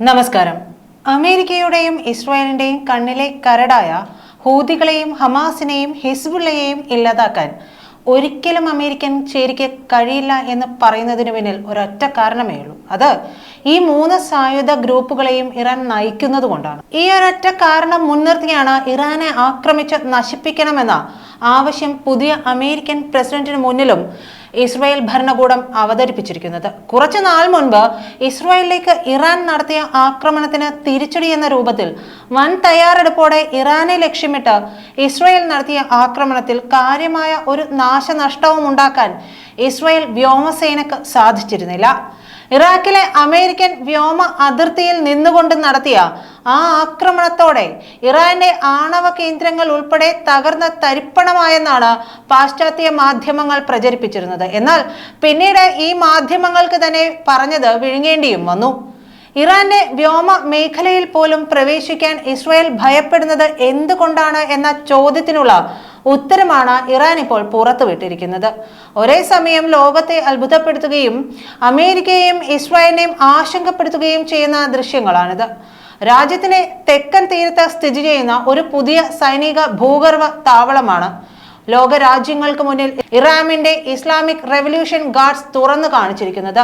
നമസ്കാരം. അമേരിക്കയുടെയും ഇസ്രായേലിന്റെയും കണ്ണിലെ കരടായ ഹൂതികളെയും ഹമാസിനെയും ഹിസ്ബുള്ളയെയും ഇല്ലാതാക്കാൻ ഒരിക്കലും അമേരിക്കൻ ചേരിക്ക് കഴിയില്ല എന്ന് പറയുന്നതിന് പിന്നിൽ ഒരൊറ്റ കാരണമേ ഉള്ളൂ. അത് ഈ മൂന്ന് സായുധ ഗ്രൂപ്പുകളെയും ഇറാൻ നയിക്കുന്നത് കൊണ്ടാണ്. ഈ ഒരൊറ്റ കാരണം മുൻനിർത്തിയാണ് ഇറാനെ ആക്രമിച്ച് നശിപ്പിക്കണമെന്ന ആവശ്യം പുതിയ അമേരിക്കൻ പ്രസിഡന്റിന് മുന്നിലും ഇസ്രായേൽ ഭരണകൂടം അവതരിപ്പിച്ചിരിക്കുന്നത്. കുറച്ചു നാൾ മുൻപ് ഇസ്രായേലിലേക്ക് ഇറാൻ നടത്തിയ ആക്രമണത്തിന് തിരിച്ചടി എന്ന രൂപത്തിൽ വൻ തയ്യാറെടുപ്പോടെ ഇറാനെ ലക്ഷ്യമിട്ട് ഇസ്രായേൽ നടത്തിയ ആക്രമണത്തിൽ കാര്യമായ ഒരു നാശനഷ്ടവും ഉണ്ടാക്കാൻ ഇസ്രായേൽ വ്യോമസേനക്ക് സാധിച്ചിരുന്നില്ല. ഇറാഖിലെ അമേരിക്കൻ വ്യോമ അതിർത്തിയിൽ നിന്നുകൊണ്ട് നടത്തിയ ആ ആക്രമണത്തോടെ ഇറാന്റെ ആണവ കേന്ദ്രങ്ങൾ ഉൾപ്പെടെ തകർന്ന തരിപ്പണമായെന്നാണ് പാശ്ചാത്യ മാധ്യമങ്ങൾ പ്രചരിപ്പിച്ചിരുന്നത്. എന്നാൽ പിന്നീട് ഈ മാധ്യമങ്ങൾക്ക് തന്നെ പറഞ്ഞത് വിഴുങ്ങേണ്ടിയും വന്നു. ഇറാന്റെ വ്യോമ മേഖലയിൽ പോലും പ്രവേശിക്കാൻ ഇസ്രായേൽ ഭയപ്പെടുന്നത് എന്തുകൊണ്ടാണ് എന്ന ചോദ്യത്തിനുള്ള ഉത്തരമാണ് ഇറാൻ ഇപ്പോൾ പുറത്തുവിട്ടിരിക്കുന്നത്. ഒരേ സമയം ലോകത്തെ അത്ഭുതപ്പെടുത്തുകയും അമേരിക്കയെയും ഇസ്രായേലിനെയും ആശങ്കപ്പെടുത്തുകയും ചെയ്യുന്ന ദൃശ്യങ്ങളാണിത്. രാജ്യത്തിന്റെ തെക്കൻ തീരത്ത് സ്ഥിതി ചെയ്യുന്ന ഒരു പുതിയ സൈനിക ഭൂഗർഭ താവളമാണ് ലോക രാജ്യങ്ങൾക്ക് മുന്നിൽ ഇറാമിന്റെ ഇസ്ലാമിക് റെവല്യൂഷൻ ഗാർഡ്സ് തുറന്നു കാണിച്ചിരിക്കുന്നത്.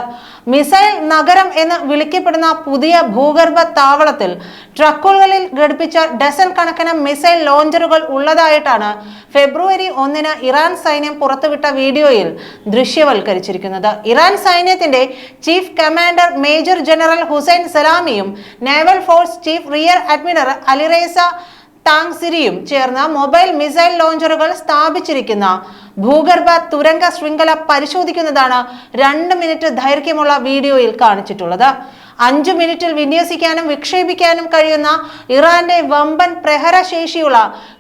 മിസൈൽ നഗരം എന്ന് വിളിക്കപ്പെടുന്ന പുതിയ ഭൂഗർഭ താവളത്തിൽ ട്രക്കുകളിൽ ഘടിപ്പിച്ച ഡസൻ കണക്കിന് മിസൈൽ ലോഞ്ചറുകൾ ഉള്ളതായിട്ടാണ് ഫെബ്രുവരി ഒന്നിന് ഇറാൻ സൈന്യം പുറത്തുവിട്ട വീഡിയോയിൽ ദൃശ്യവൽക്കരിച്ചിരിക്കുന്നത്. ഇറാൻ സൈന്യത്തിന്റെ chief commander major general Hussein സലാമിയും naval force chief rear admiral Alireza ടാങ്സിരിയും ചേർന്ന് മൊബൈൽ മിസൈൽ ലോഞ്ചറുകൾ സ്ഥാപിച്ചിരിക്കുന്ന ഭൂഗർഭ തുരങ്ക ശൃംഖല പരിശോധിക്കുന്നതാണ് രണ്ട് മിനിറ്റ് ദൈർഘ്യമുള്ള വീഡിയോയിൽ കാണിച്ചിട്ടുള്ളത്. അഞ്ചു മിനിറ്റിൽ വിന്യസിക്കാനും വിക്ഷേപിക്കാനും കഴിയുന്ന ഇറാന്റെ വമ്പൻ പ്രഹരശേഷിയുള്ള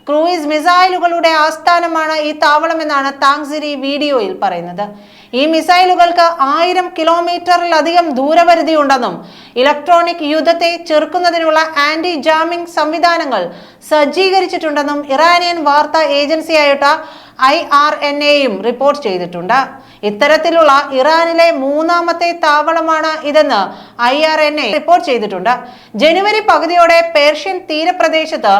ക്രൂയിസ് മിസൈലുകളുടെ ആസ്ഥാനമാണ് ഈ താവളമെന്നാണ് താങ്സിരി വീഡിയോയിൽ പറയുന്നത്. ഈ മിസൈലുകൾക്ക് ആയിരം കിലോമീറ്ററിലധികം ദൂരപരിധി ഉണ്ടെന്നും ഇലക്ട്രോണിക് യുദ്ധത്തെ ചെറുക്കുന്നതിനുള്ള ആന്റി ജാമിംഗ് സംവിധാനങ്ങൾ സജ്ജീകരിച്ചിട്ടുണ്ടെന്നും ഇറാനിയൻ വാർത്താ ഏജൻസിയായിട്ട ഐ ആർ എൻ എയും റിപ്പോർട്ട് ചെയ്തിട്ടുണ്ട്. ഇത്തരത്തിലുള്ള ഇറാനിലെ മൂന്നാമത്തെ താവളമാണ് ഇതെന്ന് I R N A report ചെയ്തിട്ടുണ്ട്. ജനുവരി പകുതിയോടെ പേർഷ്യൻ തീരപ്രദേശത്ത്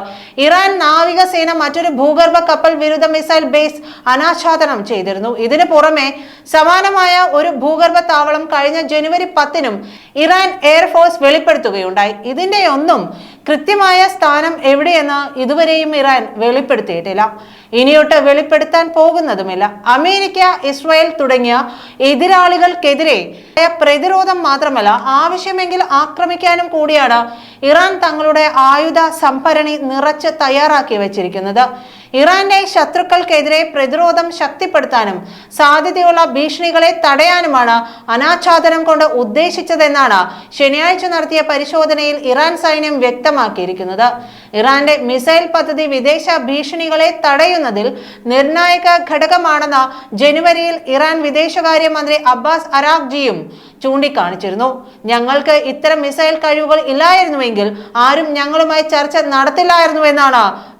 ഇറാൻ നാവികസേന മറ്റൊരു ഭൂഗർഭ കപ്പൽ വിരുദ്ധ മിസൈൽ ബേസ് അനാച്ഛാദനം ചെയ്തിരുന്നു. ഇതിനു പുറമെ സമാനമായ ഒരു ഭൂഗർഭ താവളം കഴിഞ്ഞ ജനുവരി പത്തിനും ഇറാൻ എയർഫോഴ്സ് വെളിപ്പെടുത്തുകയുണ്ടായി. ഇതിന്റെ ഒന്നും കൃത്യമായ സ്ഥാനം എവിടെയെന്ന് ഇതുവരെയും ഇറാൻ വെളിപ്പെടുത്തിയിട്ടില്ല. ഇനിയൊട്ട് വെളിപ്പെടുത്താൻ പോകുന്നതുമില്ല. അമേരിക്ക ഇസ്രായേൽ തുടങ്ങിയ എതിരാളികൾക്കെതിരെ പ്രതിരോധം മാത്രമല്ല ആവശ്യമെങ്കിൽ ആക്രമിക്കാനും കൂടിയാണ് ഇറാൻ തങ്ങളുടെ ആയുധ സംഭരണി നിറച്ച് തയ്യാറാക്കി വച്ചിരിക്കുന്നത്. ഇറാന്റെ ശത്രുക്കൾക്കെതിരെ പ്രതിരോധം ശക്തിപ്പെടുത്താനും സാധ്യതയുള്ള ഭീഷണികളെ തടയാനുമാണ് അനാച്ഛാദനം കൊണ്ട് ഉദ്ദേശിച്ചതെന്നാണ് ശനിയാഴ്ച നടത്തിയ പരിശോധനയിൽ ഇറാൻ സൈന്യം വ്യക്തമാക്കിയിരിക്കുന്നത്. ഇറാന്റെ മിസൈൽ പദ്ധതി വിദേശ ഭീഷണികളെ തടയുന്നതിൽ നിർണായക ഘടകമാണെന്ന് ജനുവരിയിൽ ഇറാൻ വിദേശകാര്യമന്ത്രി അബ്ബാസ് അരാഖ്ജിയും ചൂണ്ടിക്കാണിച്ചിരുന്നു. ഞങ്ങൾക്ക് ഇത്തരം മിസൈൽ കഴിവുകൾ ഇല്ലായിരുന്നുവെങ്കിൽ ആരും ഞങ്ങളുമായി ചർച്ച നടത്തില്ലായിരുന്നു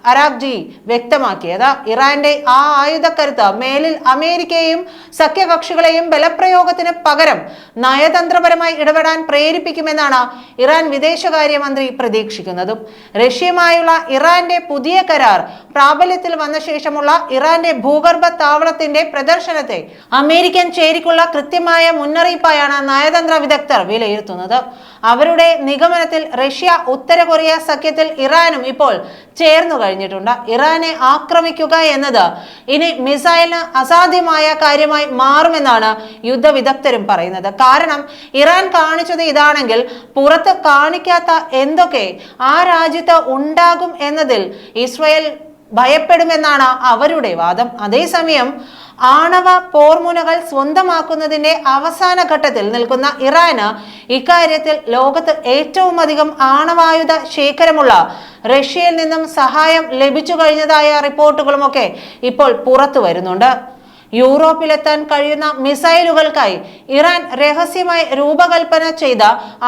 വ്യക്തമാക്കി. വ്യക്തമാക്കിയത് ഇറാന്റെ ആ ആയുധക്കരുത്ത് മേലിൽ അമേരിക്കയെയും സഖ്യകക്ഷികളെയും ബലപ്രയോഗത്തിന് പകരം നയതന്ത്രപരമായി ഇടപെടാൻ പ്രേരിപ്പിക്കുമെന്നാണ് ഇറാൻ വിദേശകാര്യമന്ത്രി പ്രതീക്ഷിക്കുന്നതും. റഷ്യയുമായുള്ള ഇറാന്റെ പുതിയ കരാർ പ്രാബല്യത്തിൽ വന്ന ശേഷമുള്ള ഇറാന്റെ ഭൂഗർഭ താവളത്തിന്റെ പ്രദർശനത്തെ അമേരിക്കൻ ചേരിക്കുള്ള കൃത്യമായ മുന്നറിയിപ്പായാണ് നയതന്ത്ര വിദഗ്ധർ വിലയിരുത്തുന്നത്. അവരുടെ നിഗമനത്തിൽ റഷ്യ ഉത്തര കൊറിയ സഖ്യത്തിൽ ഇറാനും ഇപ്പോൾ ചേർന്നു കഴിഞ്ഞിട്ടുണ്ട്. ഇറാനെ ആക്രമിക്കുക എന്നത് ഇനി മിസൈലിന് അസാധ്യമായ കാര്യമായി മാറുമെന്നാണ് യുദ്ധ വിദഗ്ധരും പറയുന്നത്. കാരണം ഇറാൻ കാണിച്ചത് ഇതാണെങ്കിൽ പുറത്ത് കാണിക്കാത്ത എന്തൊക്കെ ആ രാജ്യത്ത് ഉണ്ടാകും എന്നതിൽ ഇസ്രയേൽ ഭയപ്പെടുമെന്നാണ് അവരുടെ വാദം. അതേസമയം ആണവ പോർമുനകൾ സ്വന്തമാക്കുന്നതിന്റെ അവസാന ഘട്ടത്തിൽ നിൽക്കുന്ന ഇറാന് ഇക്കാര്യത്തിൽ ലോകത്ത് ഏറ്റവും അധികം ആണവായുധ ശേഖരമുള്ള റഷ്യയിൽ നിന്നും സഹായം ലഭിച്ചു കഴിഞ്ഞതായ റിപ്പോർട്ടുകളുമൊക്കെ ഇപ്പോൾ പുറത്തു വരുന്നുണ്ട്. യൂറോപ്പിലെത്താൻ കഴിയുന്ന മിസൈലുകൾക്കായി ഇറാൻ രഹസ്യമായി രൂപകൽപ്പന ചെയ്ത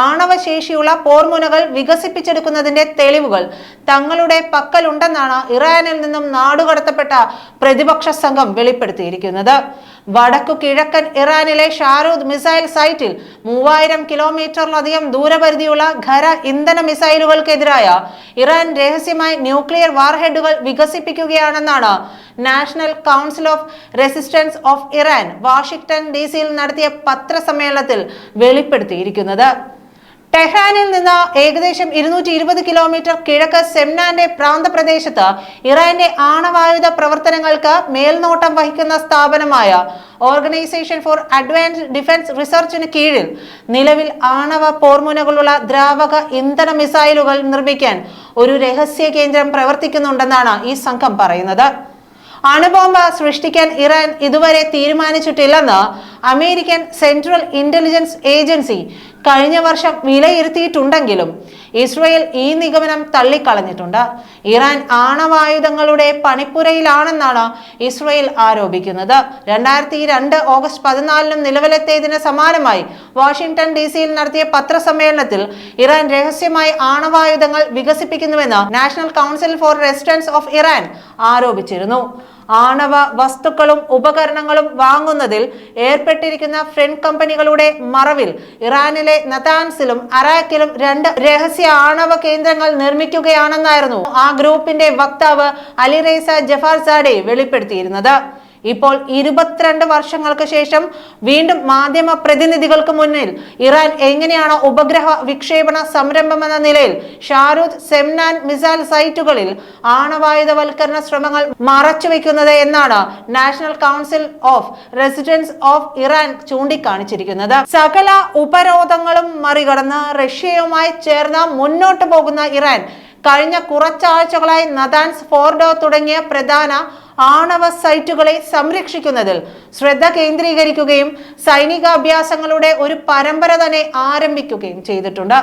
ആണവശേഷിയുള്ള പോർമുനകൾ വികസിപ്പിച്ചെടുക്കുന്നതിന്റെ തെളിവുകൾ തങ്ങളുടെ പക്കലുണ്ടെന്നാണ് ഇറാനിൽ നിന്നും നാടുകടത്തപ്പെട്ട പ്രതിപക്ഷ സംഘം വെളിപ്പെടുത്തിയിരിക്കുന്നത്. വടക്കു കിഴക്കൻ ഇറാനിലെ ഷാരൂദ് മിസൈൽ സൈറ്റിൽ മൂവായിരം കിലോമീറ്ററിലധികം ദൂരപരിധിയുള്ള ഖര ഇന്ധന മിസൈലുകൾക്കെതിരായ ഇറാൻ രഹസ്യമായി ന്യൂക്ലിയർ വാർഹെഡുകൾ വികസിപ്പിക്കുകയാണെന്നാണ് National Council of Resistance of Iran Washington D സിയിൽ നടത്തിയ പത്രസമ്മേളനത്തിൽ വെളിപ്പെടുത്തിയിരിക്കുന്നത്. ടെഹ്റാനിൽ നിന്ന് ഏകദേശം ഇരുന്നൂറ്റി ഇരുപത് കിലോമീറ്റർ കിഴക്ക് സെംനാന്റെ പ്രാന്തപ്രദേശത്ത് ഇറാന്റെ ആണവായുധ പ്രവർത്തനങ്ങൾക്ക് മേൽനോട്ടം വഹിക്കുന്ന സ്ഥാപനമായ ഓർഗനൈസേഷൻ ഫോർ അഡ്വാൻസ് ഡിഫൻസ് റിസർച്ചിന് കീഴിൽ നിലവിൽ ആണവ പോർമുനകളുള്ള ദ്രാവക ഇന്ധന മിസൈലുകൾ നിർമ്മിക്കാൻ ഒരു രഹസ്യ കേന്ദ്രം പ്രവർത്തിക്കുന്നുണ്ടെന്നാണ് ഈ സംഘം പറയുന്നത്. അണുബോംബ് സൃഷ്ടിക്കാൻ ഇറാൻ ഇതുവരെ തീരുമാനിച്ചിട്ടില്ലെന്ന് അമേരിക്കൻ സെൻട്രൽ ഇന്റലിജൻസ് ഏജൻസി കഴിഞ്ഞ വർഷം വിലയിരുത്തിയിട്ടുണ്ടെങ്കിലും ഇസ്രയേൽ ഈ നിഗമനം തള്ളിക്കളഞ്ഞിട്ടുണ്ട്. ഇറാൻ ആണവായുധങ്ങളുടെ പണിപ്പുരയിലാണെന്നാണ് ഇസ്രയേൽ ആരോപിക്കുന്നത്. രണ്ടായിരത്തി രണ്ട് ഓഗസ്റ്റ് പതിനാലിനും നിലവിലെത്തിയതിന് സമാനമായി വാഷിംഗ്ടൺ ഡി സിയിൽ നടത്തിയ പത്രസമ്മേളനത്തിൽ ഇറാൻ രഹസ്യമായി ആണവായുധങ്ങൾ വികസിപ്പിക്കുന്നുവെന്ന് National Council for Resistance of Iran ആരോപിച്ചിരുന്നു. ആണവ വസ്തുക്കളും ഉപകരണങ്ങളും വാങ്ങുന്നതിൽ ഏർപ്പെട്ടിരിക്കുന്ന ഫ്രണ്ട് കമ്പനികളുടെ മറവിൽ ഇറാനിലെ നതാൻസിലും അറാക്കിലും രണ്ട് രഹസ്യ ആണവ കേന്ദ്രങ്ങൾ നിർമ്മിക്കുകയാണെന്നായിരുന്നു ആ ഗ്രൂപ്പിന്റെ വക്താവ് അലിറേസ ജഫാർസാഡെ വെളിപ്പെടുത്തിയിരുന്നത്. ഇപ്പോൾ ഇരുപത്തിരണ്ട് വർഷങ്ങൾക്ക് ശേഷം വീണ്ടും മാധ്യമ പ്രതിനിധികൾക്ക് മുന്നിൽ ഇറാൻ എങ്ങനെയാണ് ഉപഗ്രഹ വിക്ഷേപണ സംരംഭം എന്ന നിലയിൽ ഷാരൂദ് സെംനാൻ മിസൈൽ സൈറ്റുകളിൽ ആണവായുധവൽക്കരണ ശ്രമങ്ങൾ മറച്ചുവെക്കുന്നത് എന്നാണ് National Council of Residence of Iran ചൂണ്ടിക്കാണിച്ചിരിക്കുന്നത്. സകല ഉപരോധങ്ങളും മറികടന്ന് റഷ്യയുമായി ചേർന്ന് മുന്നോട്ട് പോകുന്ന ഇറാൻ കഴിഞ്ഞ കുറച്ചാഴ്ചകളായി നദാൻസ് ഫോർഡോ തുടങ്ങിയ പ്രധാന ആണവ സൈറ്റുകളെ സംരക്ഷിക്കുന്നതിൽ ശ്രദ്ധ കേന്ദ്രീകരിക്കുകയും സൈനികാഭ്യാസങ്ങളുടെ ഒരു പരമ്പര തന്നെ ആരംഭിക്കുകയും ചെയ്തിട്ടുണ്ട്.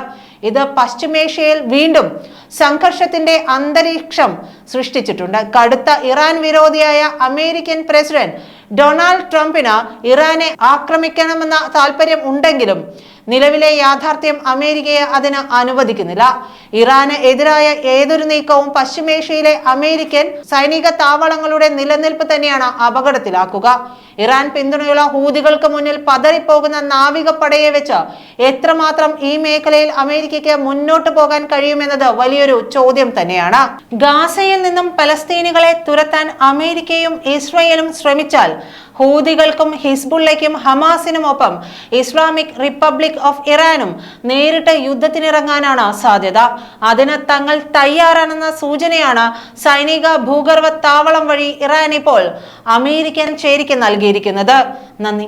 ഇത് പശ്ചിമേഷ്യയിൽ വീണ്ടും സംഘർഷത്തിന്റെ അന്തരീക്ഷം സൃഷ്ടിച്ചിട്ടുണ്ട്. കടുത്ത ഇറാൻ വിരോധിയായ അമേരിക്കൻ പ്രസിഡന്റ് ഡൊണാൾഡ് ട്രംപിന് ഇറാനെ ആക്രമിക്കണമെന്ന താല്പര്യം ഉണ്ടെങ്കിലും നിലവിലെ യാഥാർത്ഥ്യം അമേരിക്കയെ അതിന് അനുവദിക്കുന്നില്ല. ഇറാന് എതിരായ ഏതൊരു നീക്കവും പശ്ചിമേഷ്യയിലെ അമേരിക്കൻ സൈനിക താവളങ്ങളുടെ നിലനിൽപ്പ് തന്നെയാണ് അപകടത്തിലാക്കുക. ഇറാൻ പിന്തുണയുള്ള ഹൂതികൾക്ക് മുന്നിൽ പതറിപ്പോകുന്ന നാവികപ്പടയെ വെച്ച് എത്രമാത്രം ഈ മേഖലയിൽ അമേരിക്കയ്ക്ക് മുന്നോട്ട് പോകാൻ കഴിയുമെന്നത് വലിയൊരു ചോദ്യം തന്നെയാണ്. ഗാസയിൽ നിന്നും പലസ്തീനികളെ തുരത്താൻ അമേരിക്കയും ഇസ്രയേലും ശ്രമിച്ചാൽ ഹൂതികൾക്കും ഹിസ്ബുള്ളയ്ക്കും ഹമാസിനും ഒപ്പം ഇസ്ലാമിക് റിപ്പബ്ലിക് ഓഫ് ഇറാനും നേരിട്ട് യുദ്ധത്തിനിറങ്ങാനാണ് സാധ്യത. അതിന് തങ്ങൾ തയ്യാറാണെന്ന സൂചനയാണ് സൈനിക ഭൂഗർഭ താവളം വഴി ഇറാൻ ഇപ്പോൾ അമേരിക്കൻ ചേരിക്ക് നൽകിയിരിക്കുന്നത് നന്ദി.